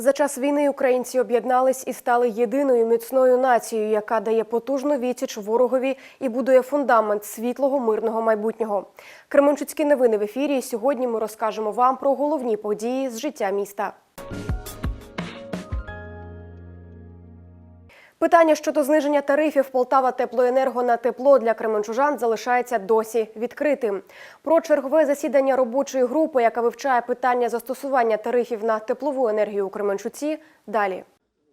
За час війни українці об'єднались і стали єдиною міцною нацією, яка дає потужну відсіч ворогові і будує фундамент світлого мирного майбутнього. Кременчуцькі новини в ефірі. Сьогодні ми розкажемо вам про головні події з життя міста. Питання щодо зниження тарифів Полтава Теплоенерго на тепло для кременчужан залишається досі відкритим. Про чергове засідання робочої групи, яка вивчає питання застосування тарифів на теплову енергію у Кременчуці, далі.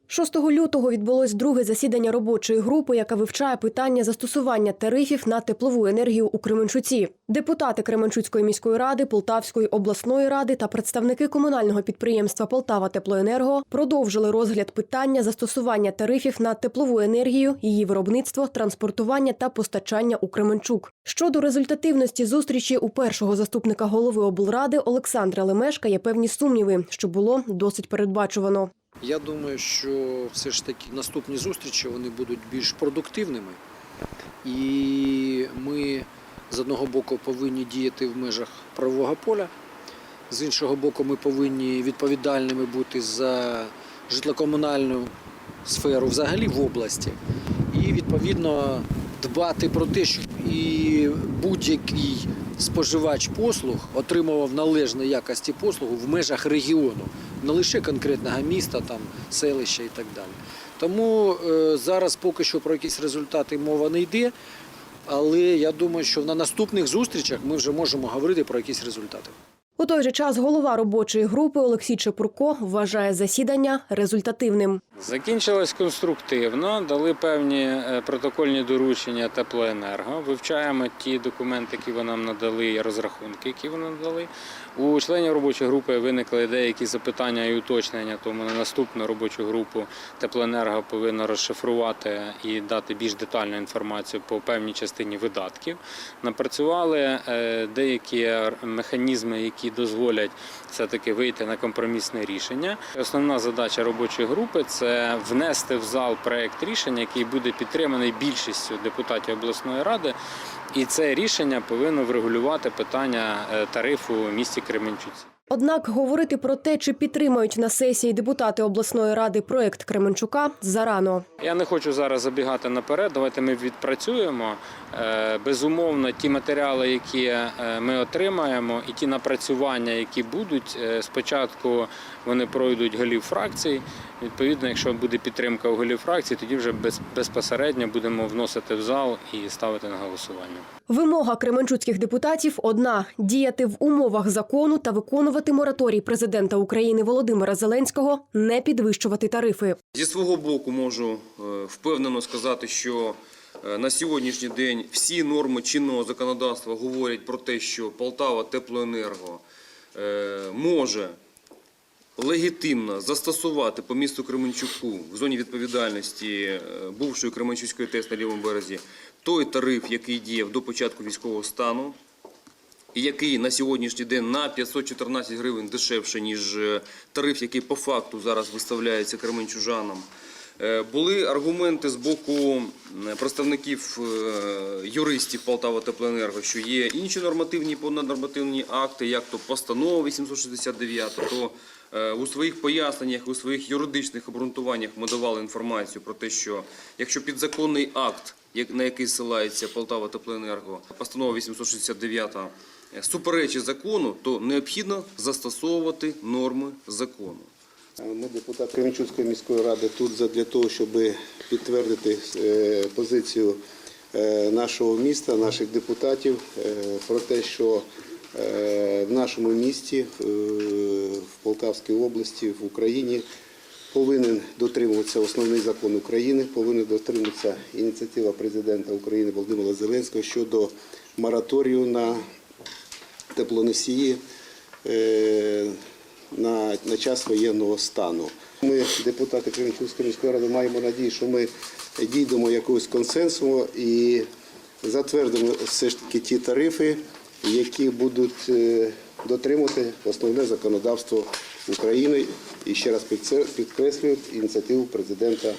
6 лютого відбулось друге засідання робочої групи, яка вивчає питання застосування тарифів на теплову енергію у Кременчуці. Депутати Кременчуцької міської ради, Полтавської обласної ради та представники комунального підприємства Полтава Теплоенерго продовжили розгляд питання застосування тарифів на теплову енергію, її виробництво, транспортування та постачання у Кременчук. Щодо результативності зустрічі у першого заступника голови облради Олександра Лемешка є певні сумніви, що було досить передбачувано. Я думаю, що все ж таки наступні зустрічі вони будуть більш продуктивними, і ми з одного боку повинні діяти в межах правового поля, з іншого боку, ми повинні відповідальними бути за житлокомунальну сферу взагалі в області, і відповідно дбати про те, щоб і будь-який споживач послуг отримував належної якості послугу в межах регіону, не лише конкретного міста, там селища і так далі. Тому е, зараз поки що про якісь результати мова не йде. Але я думаю, що на наступних зустрічах ми вже можемо говорити про якісь результати. У той же час голова робочої групи Олексій Чепурко вважає засідання результативним. Закінчилось конструктивно, дали певні е, протокольні доручення теплоенерго. Вивчаємо ті документи, які вони нам надали, і розрахунки, які вони надали. У членів робочої групи виникли деякі запитання і уточнення, тому на наступну робочу групу теплоенерго повинна розшифрувати і дати більш детальну інформацію по певній частині видатків. Напрацювали е, деякі механізми, які дозволять все-таки вийти на компромісне рішення. Основна задача робочої групи це внести в зал проект рішення, який буде підтриманий більшістю депутатів обласної ради. І це рішення повинно врегулювати питання е, тарифу у місті Кременчуці. Однак говорити про те, чи підтримають на сесії депутати обласної ради проект Кременчука, зарано. Я не хочу зараз забігати наперед. Давайте ми відпрацюємо. Е, Безумовно, ті матеріали, які е, ми отримаємо, і ті напрацювання, які будуть, е, спочатку вони пройдуть голів фракцій. Відповідно, якщо буде підтримка у голів фракцій, тоді вже безпосередньо будемо вносити в зал і ставити на голосування. Вимога кременчуцьких депутатів одна – діяти в умовах закону та виконувати мораторій президента України Володимира Зеленського, не підвищувати тарифи. Зі свого боку можу е, впевнено сказати, що е, на сьогоднішній день всі норми чинного законодавства говорять про те, що Полтава Теплоенерго е, може легітимно застосувати по місту Кременчуку в зоні відповідальності бувшої Кременчуцької ТЕС на лівому березі той тариф, який діяв до початку військового стану, який на сьогоднішній день на 514 гривень дешевше, ніж е, тариф, який по факту зараз виставляється кременчужанам. Е, Були аргументи з боку представників е, юристів Полтава Теплоенерго, що є інші нормативні понаднормативні акти, як то постанова 869, то у своїх поясненнях, у своїх юридичних обґрунтуваннях ми давали інформацію про те, що якщо підзаконний акт, на який ссилається Полтава Теплоенерго, постанова 869 е, суперечить закону, то необхідно застосовувати норми закону. Ми, депутати Кременчуцької міської ради, тут для того, щоб підтвердити е, позицію е, нашого міста, наших депутатів е, про те, що в нашому місті, в Полтавській області, в Україні повинен дотримуватися основний закон України, повинен дотримуватися ініціатива президента України Володимира Зеленського щодо мораторію на теплоносії е, на, на час воєнного стану. Ми, депутати Кременчуцької міської ради, маємо надію, що ми дійдемо якогось консенсусу і затвердимо все ж таки ті тарифи, які будуть е, дотримувати основне законодавство України і ще раз підце- підкреслюю ініціативу президента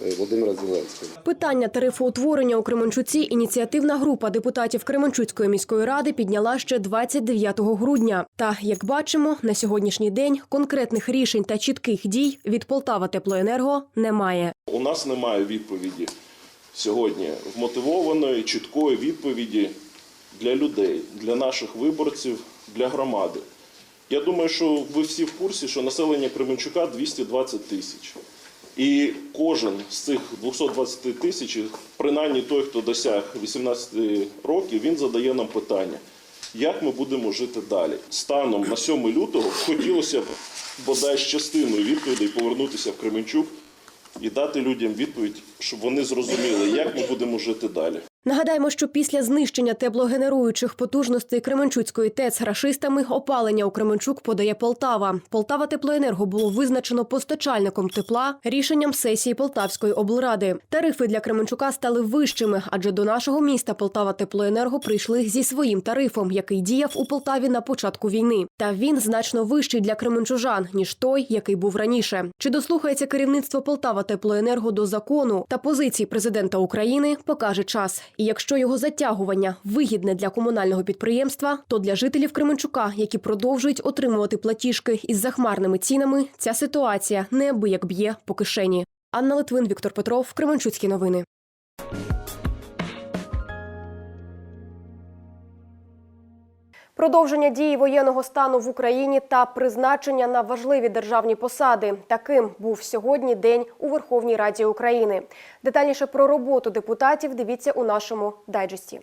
Володимира Зеленського. Питання тарифоутворення у Кременчуці ініціативна група депутатів Кременчуцької міської ради підняла ще 29 грудня. Та як бачимо, на сьогоднішній день конкретних рішень та чітких дій від Полтава Теплоенерго немає. У нас немає відповіді сьогодні вмотивованої, чіткої відповіді для людей, для наших виборців, для громади. Я думаю, що ви всі в курсі, що населення Кременчука 220 тисяч. І кожен з цих 220 тисяч, принаймні той, хто досяг 18 років, він задає нам питання, як ми будемо жити далі. Станом на 7 лютого хотілося б бодай з частиною відповідей повернутися в Кременчук і дати людям відповідь, щоб вони зрозуміли, як ми будемо жити далі. Нагадаємо, що після знищення теплогенеруючих потужностей Кременчуцької ТЕЦ рашистами опалення у Кременчук подає Полтава. Полтава Теплоенерго було визначено постачальником тепла рішенням сесії Полтавської облради. Тарифи для Кременчука стали вищими, адже до нашого міста Полтава Теплоенерго прийшли зі своїм тарифом, який діяв у Полтаві на початку війни. Та він значно вищий для кременчужан ніж той, який був раніше. Чи дослухається керівництво Полтава Теплоенерго до закону та позицій президента України, покаже час. І якщо його затягування вигідне для комунального підприємства, то для жителів Кременчука, які продовжують отримувати платіжки із захмарними цінами, ця ситуація неабияк б'є по кишені. Анна Литвин, Віктор Петров, Кременчуцькі новини. Продовження дії воєнного стану в Україні та призначення на важливі державні посади. Таким був сьогодні день у Верховній Раді України. Детальніше про роботу депутатів дивіться у нашому дайджесті.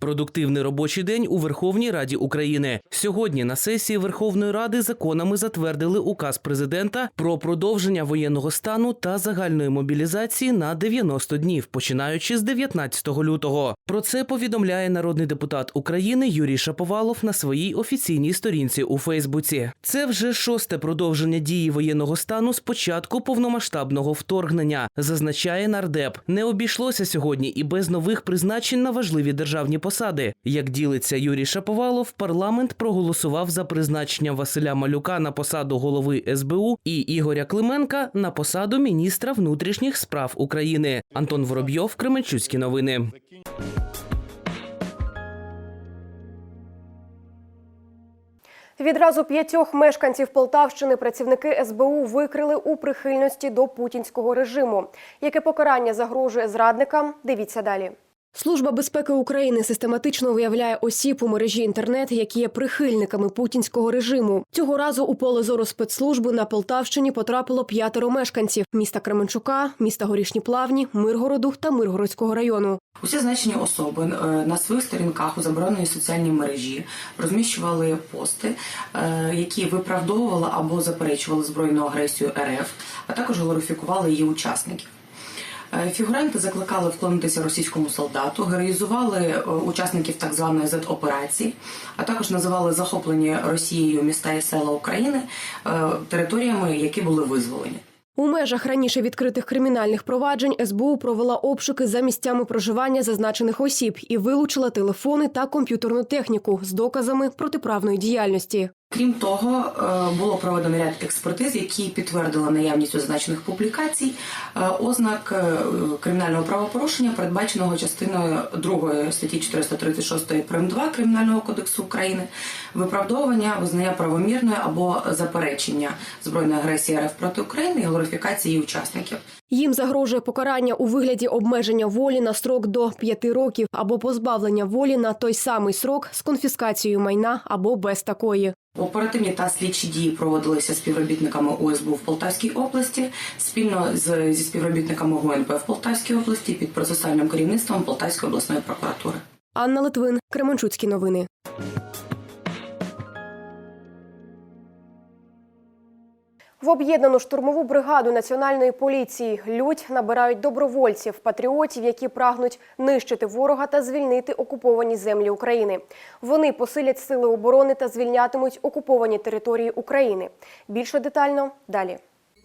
Продуктивний робочий день у Верховній Раді України. Сьогодні на сесії Верховної Ради законами затвердили указ президента про продовження воєнного стану та загальної мобілізації на 90 днів, починаючи з 19 лютого. Про це повідомляє народний депутат України Юрій Шаповалов на своїй офіційній сторінці у Фейсбуці. Це вже шосте продовження дії воєнного стану з початку повномасштабного вторгнення, зазначає нардеп. Не обійшлося сьогодні і без нових призначень на важливі державні посади. Як ділиться Юрій Шаповалов, парламент проголосував за призначення Василя Малюка на посаду голови СБУ і Ігоря Клименка на посаду міністра внутрішніх справ України. Антон Воробйов, Кременчуцькі новини. Відразу п'ятьох мешканців Полтавщини працівники СБУ викрили у прихильності до путінського режиму. Яке покарання загрожує зрадникам? Дивіться далі. Служба безпеки України систематично виявляє осіб у мережі інтернет, які є прихильниками путінського режиму. Цього разу у поле зору спецслужби на Полтавщині потрапило п'ятеро мешканців міста Кременчука, міста Горішні Плавні, Миргороду та Миргородського району. Усі значені особи е, на своїх сторінках у забороненій соціальній мережі розміщували пости, е, які виправдовували або заперечували збройну агресію РФ, а також глорифікували її учасників. Е, Фігуранти закликали вклонитися російському солдату, героїзували е, учасників так званої Z-операції, а також називали захоплені Росією міста і села України е, територіями, які були визволені. У межах раніше відкритих кримінальних проваджень СБУ провела обшуки за місцями проживання зазначених осіб і вилучила телефони та комп'ютерну техніку з доказами протиправної діяльності. Крім того, е, було проведено ряд експертиз, які підтвердили наявність у зазначених публікацій е, ознак е, кримінального правопорушення, передбаченого частиною 2 статті 436 прим. 2 Кримінального кодексу України, виправдовування, визнання правомірної або заперечення збройної агресії РФ проти України і глорифікації її учасників. Їм загрожує покарання у вигляді обмеження волі на строк до 5 років або позбавлення волі на той самий срок з конфіскацією майна або без такої. Оперативні та слідчі дії проводилися співробітниками ОСБУ в Полтавській області спільно з зі співробітниками ГУНП в Полтавській області під процесуальним керівництвом Полтавської обласної прокуратури. Анна Литвин, Кременчуцькі новини. В об'єднану штурмову бригаду національної поліції лють набирають добровольців, патріотів, які прагнуть нищити ворога та звільнити окуповані землі України. Вони посилять сили оборони та звільнятимуть окуповані території України. Більше детально далі.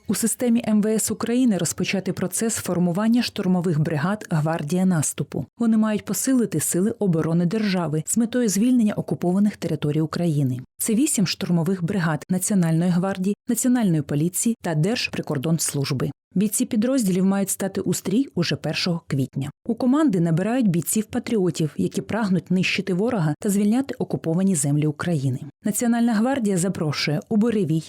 У системі МВС України розпочати процес формування штурмових бригад Гвардія наступу. Вони мають посилити сили оборони держави з метою звільнення окупованих територій України. Це вісім штурмових бригад Національної гвардії, Національної поліції та Держприкордонслужби. Бійці підрозділів мають стати у стрій уже 1 квітня. У команди набирають бійців-патріотів, які прагнуть нищити ворога та звільняти окуповані землі України. Національна гвардія запрошує у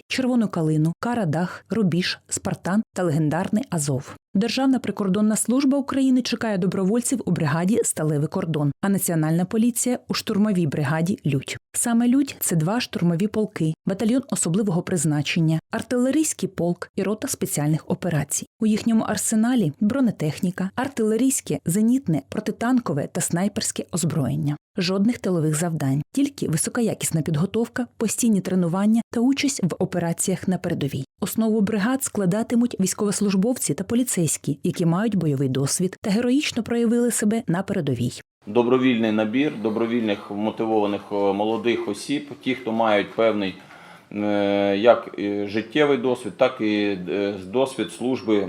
Червону Калину, Карадах, Рубіж, Спартан та легендарний Азов. Державна прикордонна служба України чекає добровольців у бригаді Сталевий кордон, а Національна поліція у штурмовій бригаді Людь. Саме Людь це два штурмові полки, батальйон особливого призначення, артилерійський полк і рота спеціальних операцій. У їхньому арсеналі бронетехніка, артилерійське, зенітне, протитанкове та снайперське озброєння. Жодних тилових завдань, тільки високоякісна підготовка, постійні тренування та участь в операціях на передовій. Основу бригад складатимуть військовослужбовці та поліцейські, які мають бойовий досвід та героїчно проявили себе на передовій. добровільний набір добровільних мотивованих е, молодих осіб, ті, хто мають певний як е, життєвий досвід, так і е, досвід служби е,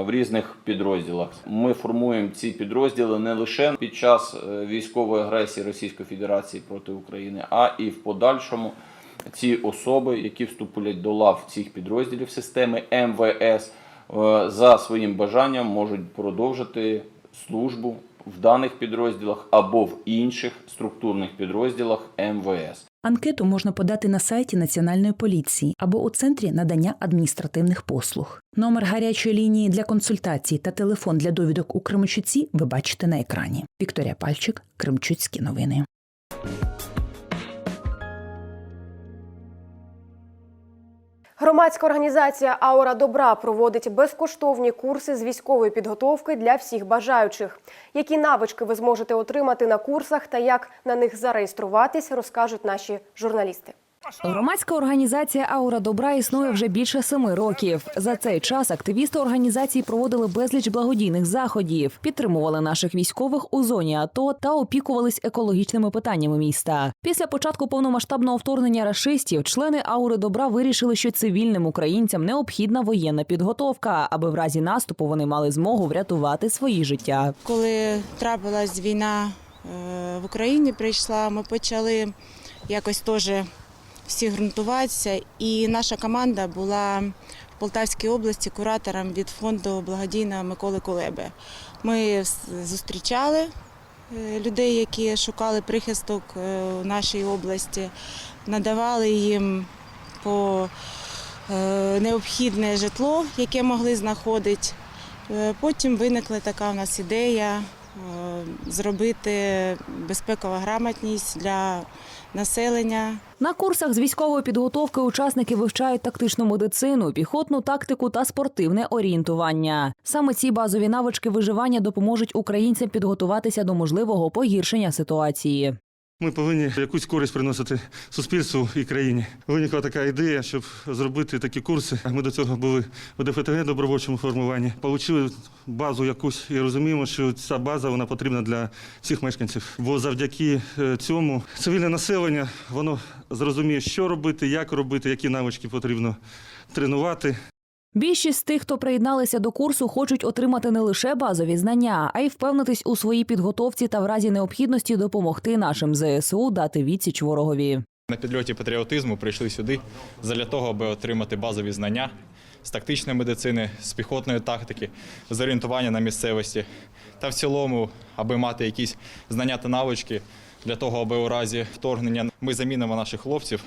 в різних підрозділах. Ми формуємо ці підрозділи не лише під час військової агресії Російської Федерації проти України, а і в подальшому. Ці особи, які вступлять до лав цих підрозділів системи МВС, за своїм бажанням можуть продовжити службу в даних підрозділах або в інших структурних підрозділах МВС. Анкету можна подати на сайті Національної поліції або у центрі надання адміністративних послуг. Номер гарячої лінії для консультацій та телефон для довідок у Кремчуці ви бачите на екрані. Вікторія Пальчик, Кремчуцькі новини. Громадська організація Аура Добра проводить безкоштовні курси з військової підготовки для всіх бажаючих. Які навички ви зможете отримати на курсах та як на них зареєструватись, розкажуть наші журналісти. Громадська організація Аура добра існує вже більше семи років. За цей час активісти організації проводили безліч благодійних заходів, підтримували наших військових у зоні АТО та опікувались екологічними питаннями міста. Після початку повномасштабного вторгнення рашистів члени Аури добра вирішили, що цивільним українцям необхідна воєнна підготовка, аби в разі наступу вони мали змогу врятувати свої життя. Коли трапилась війна е, в Україні, прийшла, ми почали якось теж всі ґрунтуватися. І наша команда була в Полтавській області куратором від фонду благодійного Миколи Кулеби. Ми зустрічали е, людей, які шукали прихисток е, у нашій області, надавали їм по е, необхідне житло, яке могли знаходити. Потім виникла така у нас ідея зробити безпекова грамотність для населення. На курсах з військової підготовки учасники вивчають тактичну медицину, піхотну тактику та спортивне орієнтування. Саме ці базові навички виживання допоможуть українцям підготуватися до можливого погіршення ситуації. Ми повинні якусь користь приносити суспільству і країні. Виникла така ідея, щоб зробити такі курси. Ми до цього були у ДФТГ добровольчому формуванні. Получили базу якусь і розуміємо, що ця база вона потрібна для всіх мешканців. Бо завдяки е, цьому цивільне населення воно зрозуміє, що робити, як робити, які навички потрібно тренувати. Більшість з тих, хто приєдналися до курсу, хочуть отримати не лише базові знання, а й впевнитись у своїй підготовці та в разі необхідності допомогти нашим ЗСУ дати відсіч ворогові. На підльоті патріотизму прийшли сюди для того, аби отримати базові знання з тактичної медицини, з піхотної тактики, з орієнтування на місцевості та в цілому, аби мати якісь знання та навички для того, аби у разі вторгнення ми замінимо наших хлопців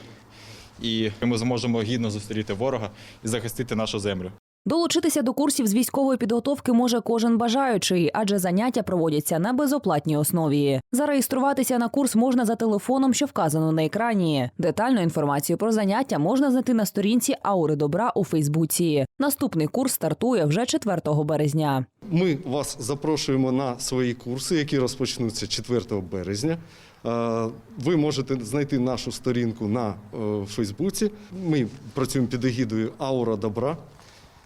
і ми зможемо гідно зустріти ворога і захистити нашу землю. Долучитися до курсів з військової підготовки може кожен бажаючий, адже заняття проводяться на безоплатній основі. Зареєструватися на курс можна за телефоном, що вказано на екрані. Детальну інформацію про заняття можна знайти на сторінці Аури Добра у Фейсбуці. Наступний курс стартує вже 4 березня. Ми вас запрошуємо на свої курси, які розпочнуться 4 березня. Е, Ви можете знайти нашу сторінку на е, Фейсбуці. Ми працюємо під егідою Аура Добра.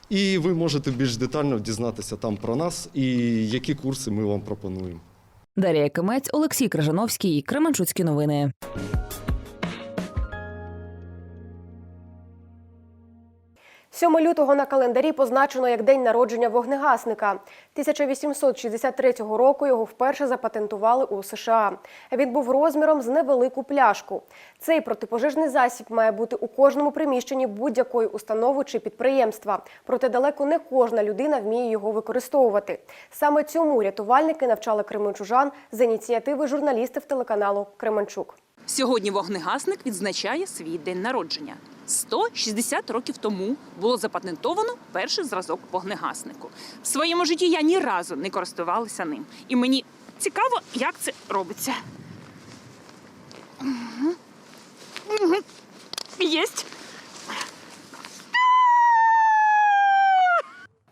І ви можете більш детально дізнатися там про нас і які курси ми вам пропонуємо. Дарія Кимець, Олексій Крижановський, Кременчуцькі новини. 7 лютого на календарі позначено як день народження вогнегасника. 1863 року його вперше запатентували у США. Він був розміром з невелику пляшку. Цей протипожежний засіб має бути у кожному приміщенні будь-якої установи чи підприємства. Проте далеко не кожна людина вміє його використовувати. Саме цьому рятувальники навчали кременчужан з ініціативи журналістів телеканалу Кременчук. Сьогодні вогнегасник відзначає свій день народження. 160 років тому було запатентовано перший зразок вогнегаснику. В своєму житті я ні разу не користувалася ним. І мені цікаво, як це робиться. Єсть.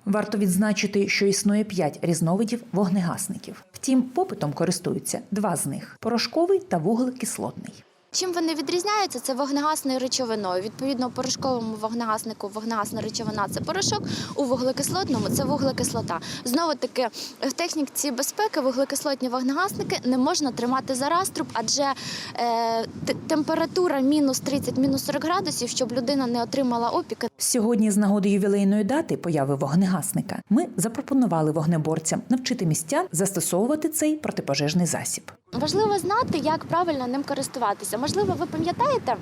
Варто відзначити, що існує п'ять різновидів вогнегасників. Втім, попитом користуються два з них порошковий та вуглекислотний. Чим вони відрізняються? Це вогнегасною речовиною. Відповідно, у порошковому вогнегаснику вогнегасна речовина це порошок, у вуглекислотному це вуглекислота. Знову таки, в техніці безпеки вуглекислотні вогнегасники не можна тримати за раструб, адже е, температура мінус 30, мінус 40 градусів, щоб людина не отримала опіки. Сьогодні, з нагоди ювілейної дати появи вогнегасника, ми запропонували вогнеборцям навчити містян застосовувати цей протипожежний засіб. Важливо знати, як правильно ним користуватися. Можливо, ви пам'ятаєте,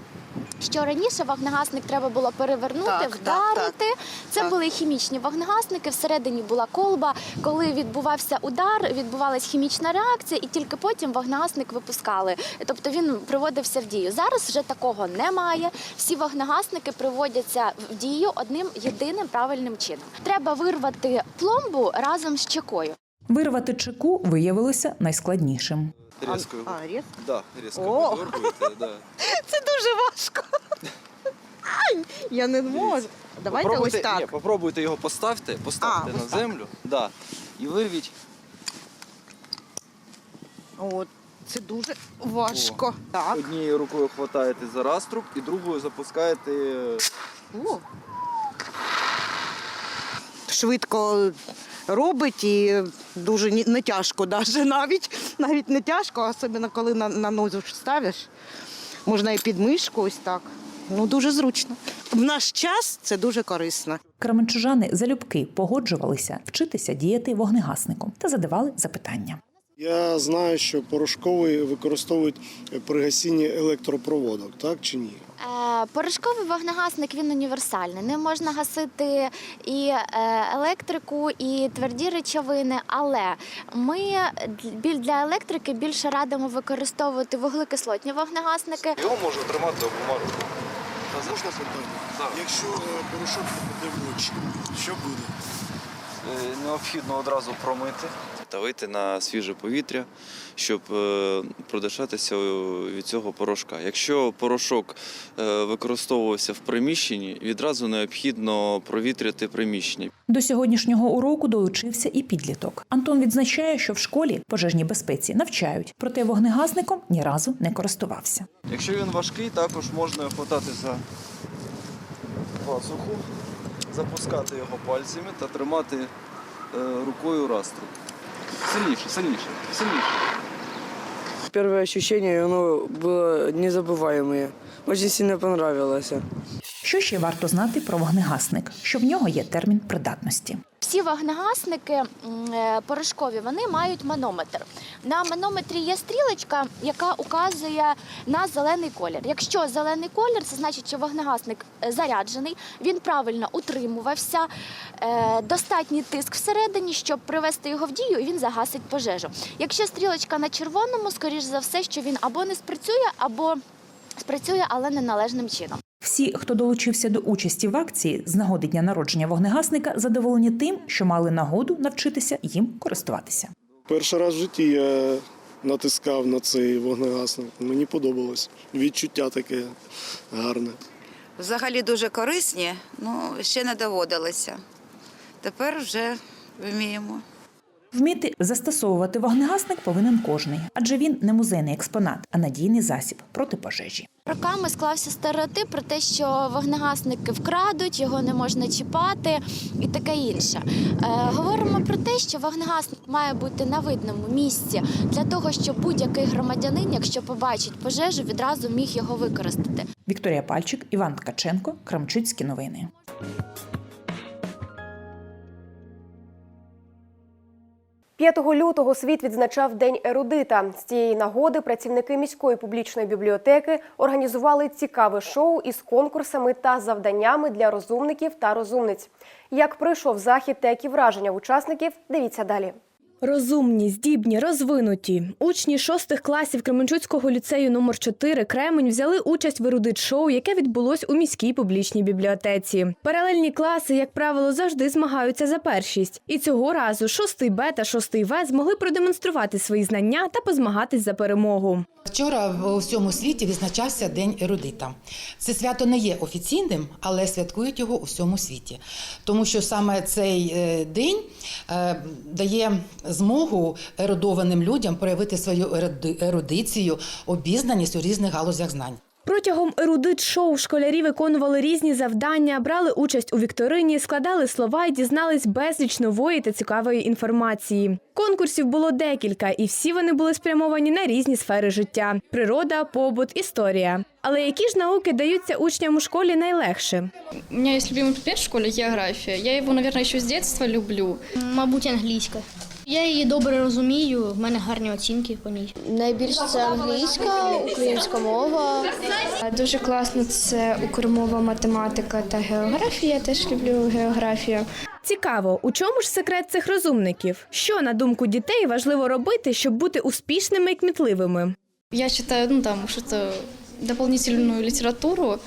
що раніше вогнегасник треба було перевернути, Так, так, вдарити. Це були хімічні вогнегасники. Всередині була колба. Коли відбувався удар, відбувалась хімічна реакція, і тільки потім вогнегасник випускали. Тобто він приводився в дію. Зараз вже такого немає. Всі вогнегасники приводяться в дію одним єдиним правильним чином. Треба вирвати пломбу разом з чекою. Вирвати чеку виявилося найскладнішим. Резко його. А, рез? Да, резко О! видоргуєте, да. Це дуже важко. Ай, я не можу. Давайте Попробуйте- ось так. Ні, попробуйте його поставте, поставте А, на ось так. землю, да, і вирвіть. От, це дуже важко. Так. Однією рукою хватаєте за раструб і другою запускаєте. О. Швидко робить і дуже не тяжко навіть навіть. Навіть не тяжко, особливо коли на, на нозу ставиш. Можна і під мишку ось так. Ну, дуже зручно. В наш час це дуже корисно. Кременчужани залюбки погоджувалися вчитися діяти вогнегасником та задавали запитання. Я знаю, що порошковий використовують при гасінні електропроводок, так чи ні? Е, Порошковий вогнегасник він універсальний. Ним можна гасити і е, електрику, і тверді речовини. Але ми для електрики більше радимо використовувати вуглекислотні вогнегасники. Його можна тримати обома руками. Можна питання? Якщо е, порошок попаде в очі, що буде? Е, Необхідно одразу промити та вийти на свіже повітря, щоб е, продишатися від цього порошка. Якщо порошок е, використовувався в приміщенні, відразу необхідно провітряти приміщення. До сьогоднішнього уроку долучився і підліток. Антон відзначає, що в школі пожежній безпеці навчають, проте вогнегасником ні разу не користувався. Якщо він важкий, також можна його хватати за пазуху, запускати його пальцями та тримати е, рукою раструб. Сильніше, сильніше, сильніше. Первое ощущение, оно было незабываемое. Очень сильно понравилось. Що ще варто знати про вогнегасник? Що в нього є термін придатності. Всі вогнегасники е, порошкові вони мають манометр. На манометрі є стрілочка, яка указує на зелений колір. Якщо зелений колір, це значить, що вогнегасник е, заряджений, він правильно утримувався, е, достатній тиск всередині, щоб привести його в дію, і він загасить пожежу. Якщо стрілочка на червоному, скоріш за все, що він або не спрацює, або спрацює, але не належним чином. Всі, хто долучився до участі в акції з нагоди дня народження вогнегасника, задоволені тим, що мали нагоду навчитися їм користуватися. Перший раз в житті я натискав на цей вогнегасник. Мені подобалось. Відчуття таке гарне. Взагалі дуже корисні, ну ще не доводилося. Тепер вже вміємо. Вміти застосовувати вогнегасник повинен кожний, адже він не музейний експонат, а надійний засіб проти пожежі. Роками склався стереотип про те, що вогнегасники вкрадуть, його не можна чіпати і таке інше. Е, говоримо про те, що вогнегасник має бути на видному місці для того, щоб будь-який громадянин, якщо побачить пожежу, відразу міг його використати. Вікторія Пальчик, Іван Ткаченко, Крамчицькі новини. 5 лютого світ відзначав День ерудита. З цієї нагоди працівники міської публічної бібліотеки організували цікаве шоу із конкурсами та завданнями для розумників та розумниць. Як пройшов захід та які враження учасників, дивіться далі. Розумні, здібні, розвинуті. Учні шостих класів Кременчуцького ліцею номер 4 Кремень взяли участь в ерудит-шоу, яке відбулось у міській публічній бібліотеці. Паралельні класи, як правило, завжди змагаються за першість. І цього разу шостий Б та шостий В змогли продемонструвати свої знання та позмагатись за перемогу. Вчора у всьому світі відзначався День ерудита. Це свято не є офіційним, але святкують його у всьому світі. Тому що саме цей е, день е, дає змогу ерудованим людям проявити свою еруди- ерудицію, обізнаність у різних галузях знань. Протягом ерудит-шоу школярі виконували різні завдання, брали участь у вікторині, складали слова і дізнались безліч нової та цікавої інформації. Конкурсів було декілька, і всі вони були спрямовані на різні сфери життя: природа, побут, історія. Але які ж науки даються учням у школі найлегше? У меня есть любимый предмет в школе география. Я его, наверное, еще с детства люблю. Мабуть, англійська. Я її добре розумію, в мене гарні оцінки по ній. Найбільше це англійська, українська мова. Дуже класно це укрмова математика та географія. Я теж люблю географію. Цікаво, у чому ж секрет цих розумників? Що, на думку дітей, важливо робити, щоб бути успішними і кмітливими? Я читаю, ну там что-то дополнительную литературу,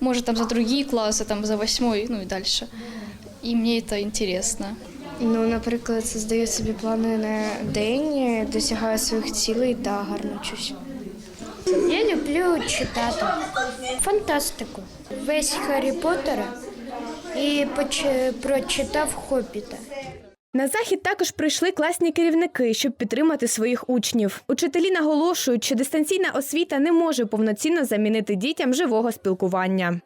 может там за другие классы, там за восьмой, ну и дальше. И мне это интересно. Ну, наприклад, здаю собі плани на день, досягаю своїх цілей та гарно вчусь. Я люблю читати фантастику. Весь Харрі Поттера і поч- прочитав Хобіта. На захід також прийшли класні керівники, щоб підтримати своїх учнів. Учителі наголошують, що дистанційна освіта не може повноцінно замінити дітям живого спілкування.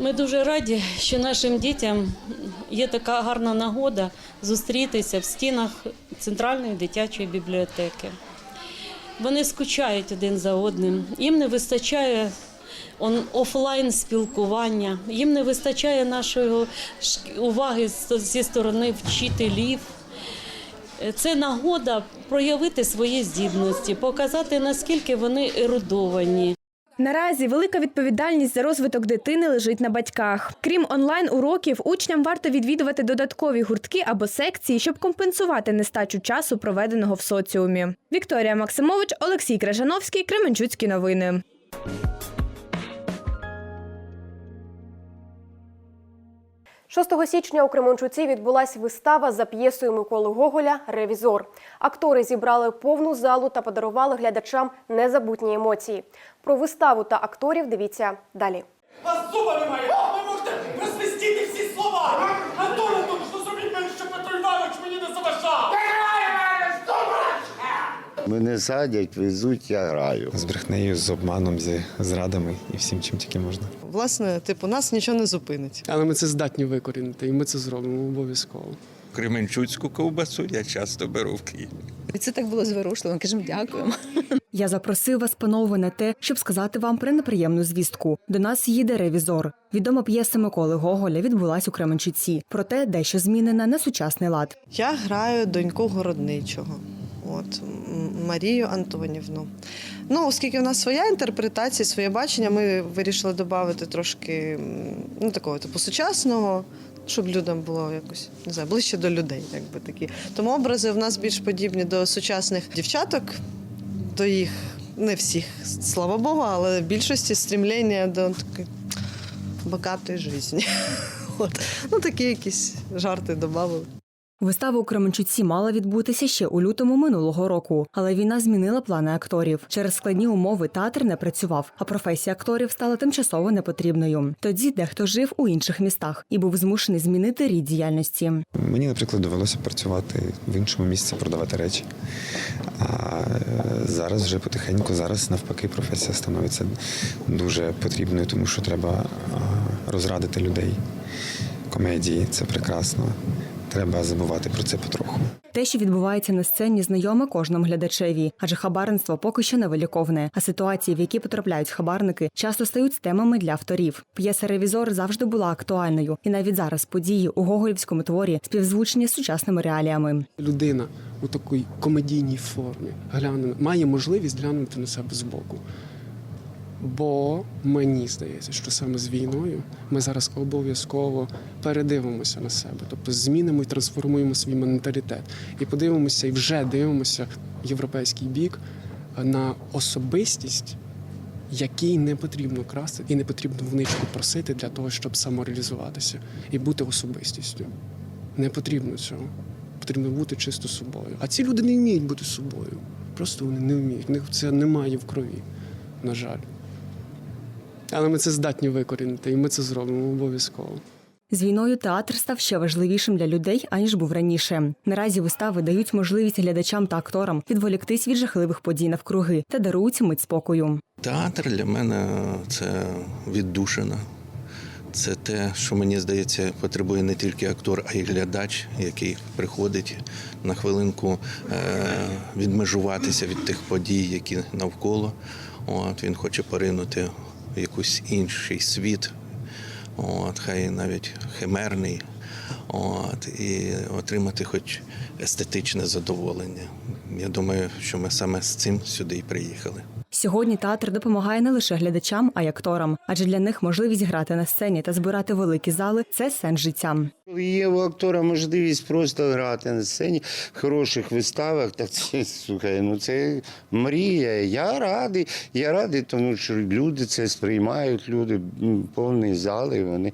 Ми дуже раді, що нашим дітям є така гарна нагода зустрітися в стінах центральної дитячої бібліотеки. Вони скучають один за одним. Їм не вистачає офлайн спілкування, їм не вистачає нашої уваги зі сторони вчителів. Це нагода проявити свої здібності, показати наскільки вони ерудовані. Наразі велика відповідальність за розвиток дитини лежить на батьках. Крім онлайн-уроків, учням варто відвідувати додаткові гуртки або секції, щоб компенсувати нестачу часу, проведеного в соціумі. Вікторія Максимович, Олексій Кражановський, Кременчуцькі новини. – 6 січня у Кременчуці відбулась вистава за п'єсою Миколи Гоголя Ревізор. Актори зібрали повну залу та подарували глядачам незабутні емоції. Про виставу та акторів дивіться далі. Вас зуба немає! Ви можете розмістити всі слова! Антон Антонович, ну зробіть мені, щоб Петро Іванович мені не заважав! Мене садять, везуть, я граю. З брехнею, з обманом, зі зрадами і всім, чим тільки можна. Власне, типу, нас нічого не зупинить. Але ми це здатні викорінити, і ми це зробимо обов'язково. Кременчуцьку ковбасу я часто беру в Києві. Це так було зворушливо. Кажемо дякуємо. Я запросив вас, панове, на те, щоб сказати вам про неприємну звістку. До нас їде ревізор. Відома п'єса Миколи Гоголя відбулась у Кременчуці. Проте дещо змінена на сучасний лад. Я граю доньку городничого. От Марію Антонівну. Ну, оскільки в нас своя інтерпретація, своє бачення, ми вирішили додати трошки ну, такого типу сучасного, щоб людям було якось не знаю, ближче до людей, якби такі. Тому образи в нас більш подібні до сучасних дівчаток, до їх не всіх, слава Богу, але в більшості стрімлення до такої багатої житті. От. Ну, такі якісь жарти додали. Вистава у Кременчуці мала відбутися ще у лютому минулого року, але війна змінила плани акторів. Через складні умови театр не працював, а професія акторів стала тимчасово непотрібною. Тоді дехто жив у інших містах і був змушений змінити рід діяльності. Мені, наприклад, довелося працювати в іншому місці, продавати речі. А е, зараз вже потихеньку, зараз навпаки, професія становиться дуже потрібною, тому що треба розрадити людей. Комедії це прекрасно. Треба забувати про це потроху. Те, що відбувається на сцені, знайоме кожному глядачеві, адже хабарництво поки що невиліковне. А ситуації, в які потрапляють хабарники, часто стають темами для авторів. П'єса Ревізор завжди була актуальною, і навіть зараз події у гоголівському творі співзвучні з сучасними реаліями. Людина у такій комедійній формі гляне, має можливість глянути на себе збоку. Бо мені здається, що саме з війною ми зараз обов'язково передивимося на себе, тобто змінимо і трансформуємо свій менталітет. І подивимося, і вже дивимося в європейський бік на особистість, якій не потрібно красти і не потрібно вничку просити для того, щоб самореалізуватися і бути особистістю. Не потрібно цього. Потрібно бути чисто собою. А ці люди не вміють бути собою. Просто вони не вміють. В них це немає в крові, на жаль. Але ми це здатні викорінити, і ми це зробимо обов'язково. З війною театр став ще важливішим для людей аніж був раніше. Наразі вистави дають можливість глядачам та акторам відволіктись від жахливих подій навкруги та дарують мить спокою. Театр для мене це віддушина. Це те, що мені здається, потребує не тільки актор, а й глядач, який приходить на хвилинку е, відмежуватися від тих подій, які навколо. От, він хоче поринути в якийсь інший світ, от, хай навіть химерний, от, і отримати хоч естетичне задоволення. Я думаю, що ми саме з цим сюди і приїхали. Сьогодні театр допомагає не лише глядачам, а й акторам, адже для них можливість грати на сцені та збирати великі зали це сенс життя. Є у актора можливість просто грати на сцені в хороших виставах, так це слухай, ну це мрія. Я радий. Я радий, тому що люди це сприймають, люди повні зали, вони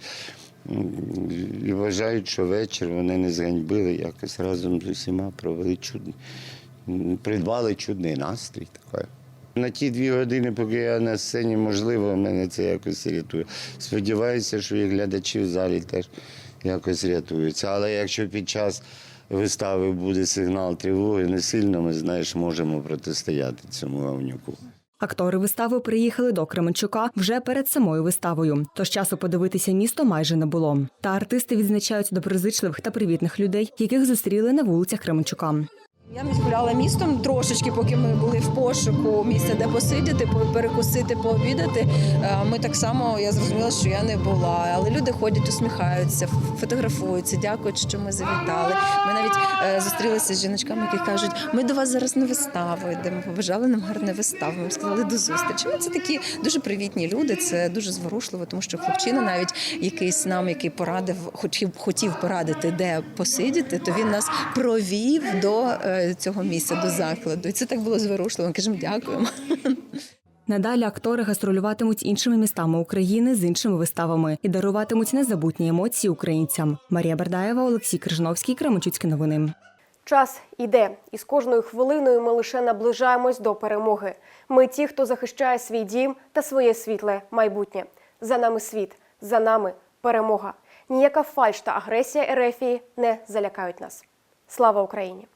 і вважають, що вечір вони не зганьбили, якось разом з усіма провели чудний, придбали чудний настрій. Такий. На ті дві години, поки я на сцені, можливо, мене це якось рятує. Сподіваюся, що і глядачі в залі теж якось рятуються. Але якщо під час вистави буде сигнал тривоги, не сильно ми знаєш, можемо протистояти цьому говнюку. Актори вистави приїхали до Кременчука вже перед самою виставою, тож часу подивитися місто майже не було. Та артисти відзначають доброзичливих та привітних людей, яких зустріли на вулицях Кременчука. Я гуляла містом трошечки, поки ми були в пошуку місця, де посидіти, по- перекусити, пообідати. Е, Ми так само я зрозуміла, що я не була. Але люди ходять, усміхаються, фотографуються, дякують, що ми завітали. Ми навіть е, зустрілися з жіночками, які кажуть, ми до вас зараз на виставу йдемо. Побажали нам гарне виставу. Ми сказали до зустрічі. Ну, це такі дуже привітні люди. Це дуже зворушливо, тому що хлопчина, навіть якийсь нам, який порадив, хотів хотів порадити, де посидіти, то він нас провів до е, цього місця, до закладу. І це так було зворушливо. Ми кажемо, дякуємо. Надалі актори гастролюватимуть іншими містами України з іншими виставами і даруватимуть незабутні емоції українцям. Марія Бердаєва, Олексій Крижановський, Кременчуцькі новини. Час іде, і з кожною хвилиною ми лише наближаємось до перемоги. Ми ті, хто захищає свій дім та своє світле майбутнє. За нами світ, за нами перемога. Ніяка фальш та агресія Ерефії не залякають нас. Слава Україні!